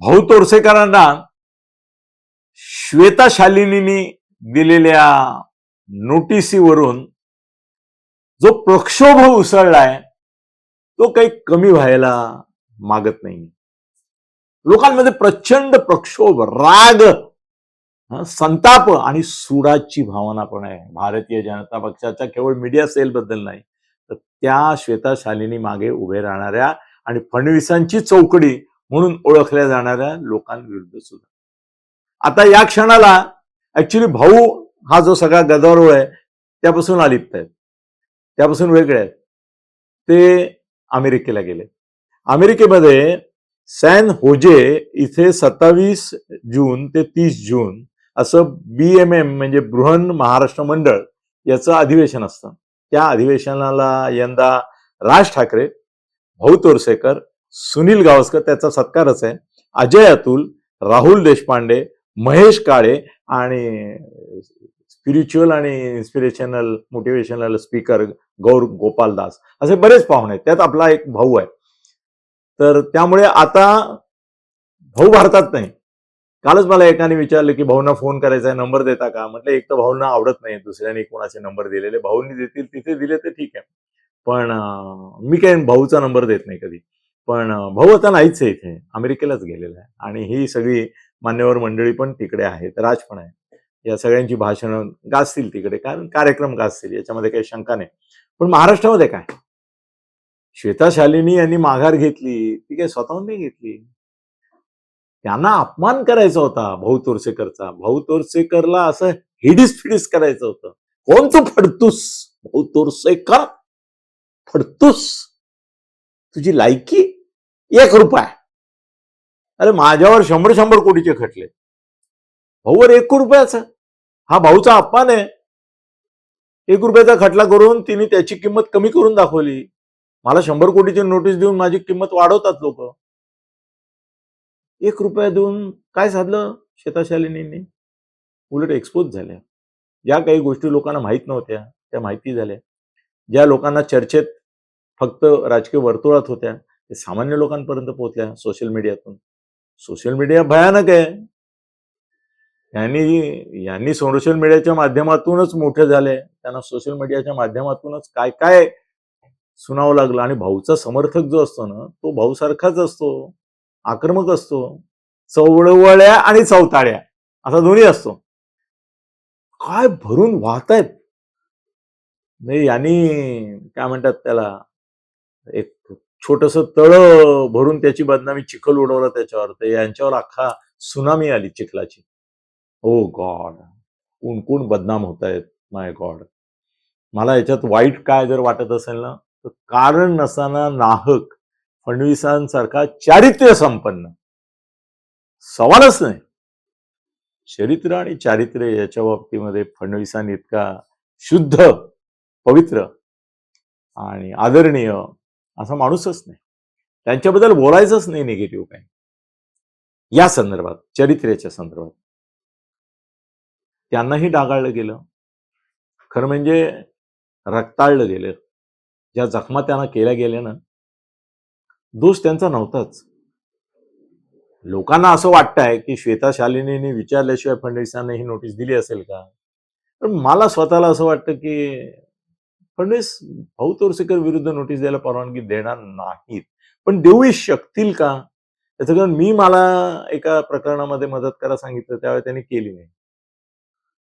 भाऊ तोरसेकरांना श्वेता शालिनीनी दिलेल्या नोटिसीवरून जो प्रक्षोभ उसळलाय तो काही कमी व्हायला मागत नाही. लोकांमध्ये प्रचंड प्रक्षोभ राग संताप आणि सुडाची भावना पण आहे. भारतीय जनता पक्षाच्या केवळ मीडिया सेल बद्दल नाही तर त्या श्वेता शालिनी मागे उभे राहणाऱ्या आणि फडणवीसांची चौकडी म्हणून ओळखल्या जाणाऱ्या लोकांविरुद्ध सुद्धा. आता या क्षणाला ऍक्च्युली भाऊ हा जो सगळा गदारोळ आहे त्यापासून अलिप्त आहेत. त्यापासून वेगळे आहेत. ते अमेरिकेला गेले. अमेरिकेमध्ये सॅन होजे इथे सत्तावीस जून ते तीस जून असं बी एम एम म्हणजे बृहन महाराष्ट्र मंडळ याचं अधिवेशन असतं. त्या अधिवेशनाला यंदा राज ठाकरे भाऊ तोरसेकर सुनील गावस्कर त्याचा सत्कारच आहे. अजय अतुल राहुल देशपांडे महेश काळे आणि स्पिरिच्युअल आणि inspirational motivational speaker Gaur Gopal Das. असे बरेच पाहुणे आहेत. त्यात आपला एक भाऊ आहे. तर त्यामुळे आता भाऊ भारतात नाही. कालच मला एकाने विचारलं की भाऊंना फोन करायचा आहे नंबर देता का? म्हटलं एक तर भाऊंना आवडत नाही दुसऱ्याने कोणाचे नंबर दिलेले. भाऊंनी देतील तिथे दिले तर ठीक आहे. पण मी काय भाऊचा नंबर देत नाही कधी. पण भाऊ आता नाहीच आहे इथे. अमेरिकेलाच गेलेला आहे. आणि ही सगळी मान्यवर मंडळी पण तिकडे आहेत. राज पण आहे. या सगळ्यांची भाषणं गाजतील तिकडे. कारण कार्यक्रम गाजतील. याच्यामध्ये काही शंका नाही. पण महाराष्ट्रामध्ये काय? श्वेता शालिनी यांनी माघार घेतली. ती काही स्वतःहून नाही घेतली? त्यांना अपमान करायचा होता भाऊ तोरसेकरचा. भाऊ तोरसेकरला असं हिडीस फिडीस करायचं होतं. कोण तू फडतूस? भाऊ तोरसेकर? फडतूस? तुझी लायकी? एक रुपया. अरे माझ्यावर शंभर शंभर कोटीचे खटले. भाऊवर एक रुपयाचा. हा भाऊचा अपमान आहे. एक रुपयाचा खटला करून तिने त्याची किंमत कमी करून दाखवली. मला शंभर कोटीची नोटीस देऊन माझी किंमत वाढवतात लोक. एक रुपया देऊन काय साधलं शेताशालिनींनी? उलट एक्सपोज झाल्या. ज्या काही गोष्टी लोकांना माहीत नव्हत्या त्या माहिती झाल्या. ज्या लोकांना चर्चेत फक्त राजकीय वर्तुळात होत्या ते सामान्य लोकांपर्यंत पोहोचल्या सोशल मीडियातून सोशल मीडिया भयानक आहे. यांनी यांनी सोशल मीडियाच्या माध्यमातूनच मोठे झाले. त्यांना सोशल मीडियाच्या माध्यमातूनच काय काय सुनावं लागलं आणि भाऊचा समर्थक जो असतो ना तो भाऊसारखाच असतो. आक्रमक असतो. चवळवळ्या आणि चवताळ्या असा दोन्ही असतो. काय भरून वाहत आहेत नाही यांनी काय म्हणतात त्याला एक छोटस तळ भरून त्याची बदनामी चिखल उडवलं त्याच्यावर. यांच्यावर अख्खा सुनामी आली चिखलाची. ओ गॉड. कोण कोण बदनाम होत आहेत माय गॉड. मला याच्यात वाईट काय जर वाटत असेल ना तर कारण नसताना नाहक फडणवीसांसारखा चारित्र्य संपन्न. सवालच नाही. चरित्र आणि चारित्र्य याच्या बाबतीमध्ये फडणवीसांनी इतका शुद्ध पवित्र आणि आदरणीय असा माणूसच नाही. त्यांच्याबद्दल बोलायचंच नाही निगेटिव्ह काही. या संदर्भात चरित्र्याच्या संदर्भात. त्यांनाही डागाळलं गेलं. खरं म्हणजे रक्ताळलं गेलं. ज्या जखमा त्यांना केल्या गेल्या ना दोष त्यांचा नव्हताच. लोकांना असं वाटतंय की श्वेता शालिनीने विचारल्याशिवाय फडणवीसांना ही नोटीस दिली असेल का? पण मला स्वतःला असं वाटतं की फडणवीस भाऊ तोरसेकर विरुद्ध नोटीस द्यायला परवानगी देणार नाहीत. पण देऊही शकतील का? त्याचं कारण मी मला एका प्रकरणामध्ये मदत करा सांगितलं त्यावेळी त्यांनी केली नाही.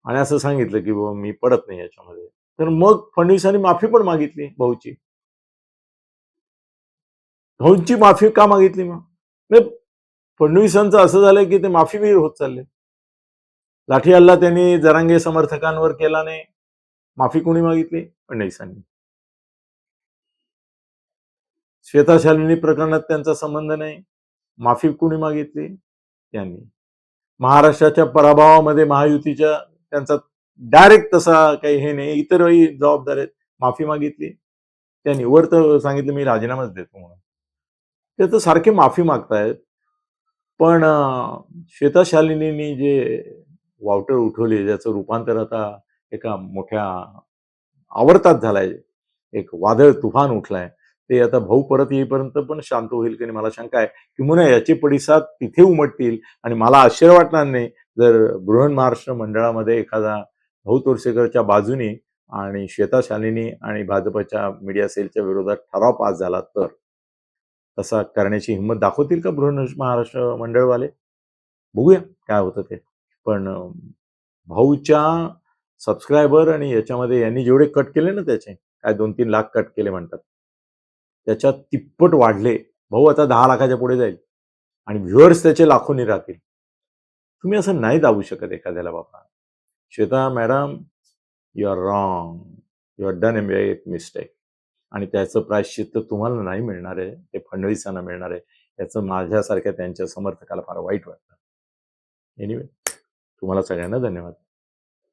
आणि असं सांगितलं की बाबा मी पडत नाही याच्यामध्ये. तर मग फडणवीसांनी माफी पण मागितली भाऊची. भाऊंची माफी का मागितली मग? नाही, फडणवीसांचं असं झालंय की ते माफीवीर होत चालले. लाठी हल्ला त्यांनी जरांगे समर्थकांवर केला नाही. माफी कोणी मागितली? फडणवीसांनी श्वेता शालिनी प्रकरणात त्यांचा संबंध नाही. माफी कोणी मागितली? त्यांनी. महाराष्ट्राच्या पराभवामध्ये महायुतीच्या त्यांचा डायरेक्ट तसा काही हे नाही. इतरही जबाबदार आहेत. माफी मागितली. त्यांनी. वर तर सांगितलं मी राजीनामाच देतो म्हणून. ते तर सारखे माफी मागतायत. पण श्वेता शालिनींनी जे वावटर उठवली ज्याचं रूपांतर आता एका मोठ्या आवर्तात झालाय. एक वादळ तुफान उठलाय. ते आता भाऊ परत येईपर्यंत पण शांत होईल की नाही मला शंका आहे. किंवा याचे पडिसाद तिथे उमटतील आणि मला आश्चर्य वाटणार नाही जर बृहन महाराष्ट्र मंडळामध्ये एखादा भाऊ तोरसेकरच्या बाजूने आणि श्वेता शालिनी आणि भाजपच्या मीडिया सेलच्या विरोधात ठराव पास झाला तर? तसा करण्याची हिंमत दाखवतील का बृहन महाराष्ट्र मंडळवाले? बघूया काय होतं ते. पण भाऊच्या सबस्क्रायबर आणि याच्यामध्ये यांनी जेवढे कट केले ना त्याचे काय दोन तीन लाख कट केले म्हणतात. त्याच्यात तिप्पट वाढले. भाऊ आता दहा लाखाच्या पुढे जाईल. आणि व्ह्युअर्स त्याचे लाखोनी राहतील. तुम्ही असं नाही दाबू शकत एखाद्याला बाबा. Shweta madam you are wrong you are done एक मिस्टेक आणि त्याचं प्रायश्चित्त तुम्हाला नाही मिळणार आहे. ते फडणवीसांना मिळणार आहे. याचं माझ्यासारख्या त्यांच्या समर्थकाला फार वाईट वाटतं. एनिवे तुम्हाला सगळ्यांना धन्यवाद.